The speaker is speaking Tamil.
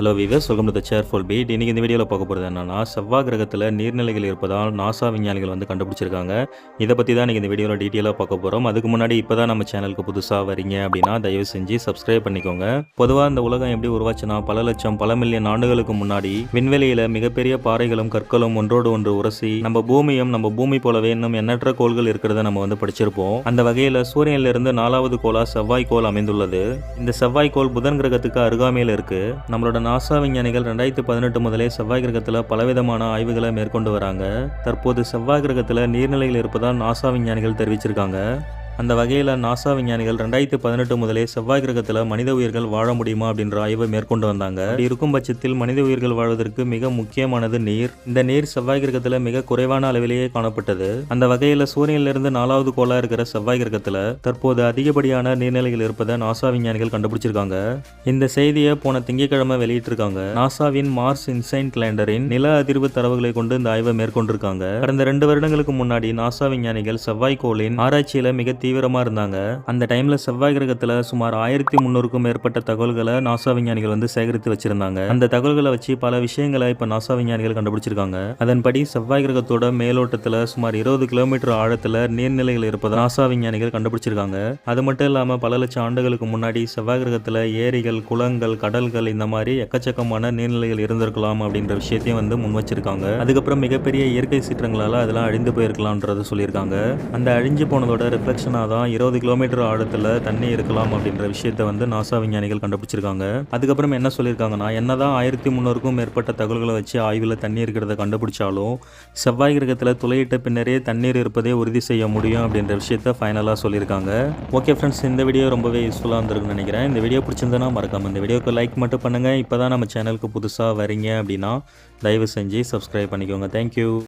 Hello viewers welcome to the cheerful beat இன்றைக்கி இந்த வீடியோவில் பார்க்க போகிறது என்னன்னா செவ்வாய் கிரகத்தில் நீர்நிலைகள் இருப்பதால் நாசா விஞ்ஞானிகள் வந்து கண்டுபிடிச்சிருக்காங்க. இதை பற்றி தான் இன்றைக்கி இந்த வீடியோவில் டீட்டெயிலாக பார்க்க போகிறோம் அதுக்கு முன்னாடி இப்போ தான் நம்ம சேனலுக்கு புதுசாக வரீங்க அப்படின்னா தயவு செஞ்சு சப்ஸ்கிரைப் பண்ணிக்கோங்க. பொதுவாக இந்த உலகம் எப்படி உருவாச்சுன்னா பல லட்சம் பல மில்லியன் ஆண்டுகளுக்கு முன்னாடி விண்வெளியில் மிகப்பெரிய பாறைகளும் கற்களும் ஒன்றோடு ஒன்று உரசி நம்ம பூமியும் நம்ம பூமி போலவே இன்னும் எண்ணற்ற கோள்கள் இருக்கிறத நம்ம வந்து படிச்சிருப்போம். அந்த வகையில் சூரியனிலிருந்து நாலாவது கோளாக செவ்வாய் கோள் அமைந்துள்ளது. இந்த செவ்வாய் கோள் புதன் கிரகத்துக்கு அருகாமையில் இருக்குது நம்மளோட நாசா விஞ்ஞானிகள் ரெண்டாயிரத்தி பதினெட்டு முதலே செவ்வாய் கிரகத்தில் பலவிதமான ஆய்வுகளை மேற்கொண்டு வராங்க. தற்போது செவ்வாய் கிரகத்தில் நீர்நிலைகள் இருப்பதால் நாசா விஞ்ஞானிகள் தெரிவிச்சிருக்காங்க. அந்த வகையில் நாசா விஞ்ஞானிகள் ரெண்டாயிரத்தி பதினெட்டு முதலே செவ்வாய் கிரகத்தில் மனித உயிர்கள் வாழ முடியுமா அப்படின்ற ஆய்வை மேற்கொண்டு வந்தாங்க. இருக்கும் பட்சத்தில் மனித உயிர்கள் வாழ்வதற்கு மிக முக்கியமானது நீர். இந்த நீர் செவ்வாய் கிரகத்தில் மிக குறைவான அளவிலேயே காணப்பட்டது. அந்த வகையில் சூரியனிலிருந்து நாலாவது கோளா இருக்கிற செவ்வாய் கிரகத்தில் தற்போது அதிகப்படியான நீர்நிலைகள் இருப்பதை நாசா விஞ்ஞானிகள் கண்டுபிடிச்சிருக்காங்க. இந்த செய்தியை போன திங்கட்கிழமை வெளியிட்டிருக்காங்க. நாசாவின் மார்ஸ் இன்சைன்ட் லேண்டரின் நில அதிர்வு தரவுகளை கொண்டு இந்த ஆய்வை மேற்கொண்டிருக்காங்க. கடந்த ரெண்டு வருடங்களுக்கு முன்னாடி நாசா விஞ்ஞானிகள் செவ்வாய் கோளின் ஆராய்ச்சியில மிக தீவிரமாக இருந்தாங்க. அந்த டைம்ல செவ்வாய் கிரகத்தில் சுமார் ஆயிரத்தி முன்னூறுக்கும் மேற்பட்ட தகவல்களை நாசா விஞ்ஞானிகள் வந்து சேகரித்து வச்சிருந்தாங்க. அந்த தகவல்களை வச்சு பல விஷயங்களை இப்போ நாசா விஞ்ஞானிகள் கண்டுபிடிச்சிருக்காங்க. அதன்படி செவ்வாய் கிரகத்தோட மேலோட்டத்தில் சுமார் இருபது கிலோமீட்டர் ஆழத்தில் நீர்நிலைகள் இருப்பதை நாசா விஞ்ஞானிகள் கண்டுபிடிச்சிருக்காங்க. அது மட்டும் இல்லாமல் பல லட்சம் ஆண்டுகளுக்கு முன்னாடி செவ்வாய் கிரகத்தில் ஏரிகள் குளங்கள் கடல்கள் இந்த மாதிரி எக்கச்சக்கமான நீர்நிலைகள் இருந்திருக்கலாம் அப்படின்ற விஷயத்தையும் வந்து முன் வச்சிருக்காங்க. அதுக்கப்புறம் மிகப்பெரிய இயற்கை சீற்றங்களால் அதெல்லாம் அழிந்து போயிருக்கலாம்ன்றத சொல்லியிருக்காங்க. அந்த அழிஞ்சு போனதோட ரிஃப்ளெக்ஷனாக தான் இருபது கிலோமீட்டர் ஆழத்தில் தண்ணி இருக்கலாம் அப்படின்ற விஷயத்தை வந்து நாசா விஞ்ஞானிகள் கண்டுபிடிச்சிருக்காங்க. அதுக்கப்புறம் என்ன சொல்லியிருக்காங்கன்னா என்னதான் ஆயிரத்தி முந்நூறுக்கும் மேற்பட்ட தகவல்களை வச்சு ஆய்வில் தண்ணி இருக்கிறத கண்டுபிடிச்சாலும் செவ்வாய் கிரகத்தில் துளையிட்ட பின்னரே தண்ணீர் இருப்பதை உறுதி செய்ய முடியும் அப்படின்ற விஷயத்த ஃபைனலாக சொல்லியிருக்காங்க. ஓகே ஃப்ரெண்ட்ஸ் இந்த வீடியோ ரொம்பவே யூஸ்ஃபுல்லாக இருந்திருக்குன்னு நினைக்கிறேன். இந்த வீடியோ பிடிச்சிருந்தனா மறக்காம இந்த வீடியோக்கு லைக் மட்டும் பண்ணுங்கள் இப்போ தான் நம்ம சேனலுக்கு புதுசாக வரீங்க அப்படின்னா தயவு செஞ்சு சப்ஸ்கிரைப் பண்ணிக்கோங்க. தேங்க்யூ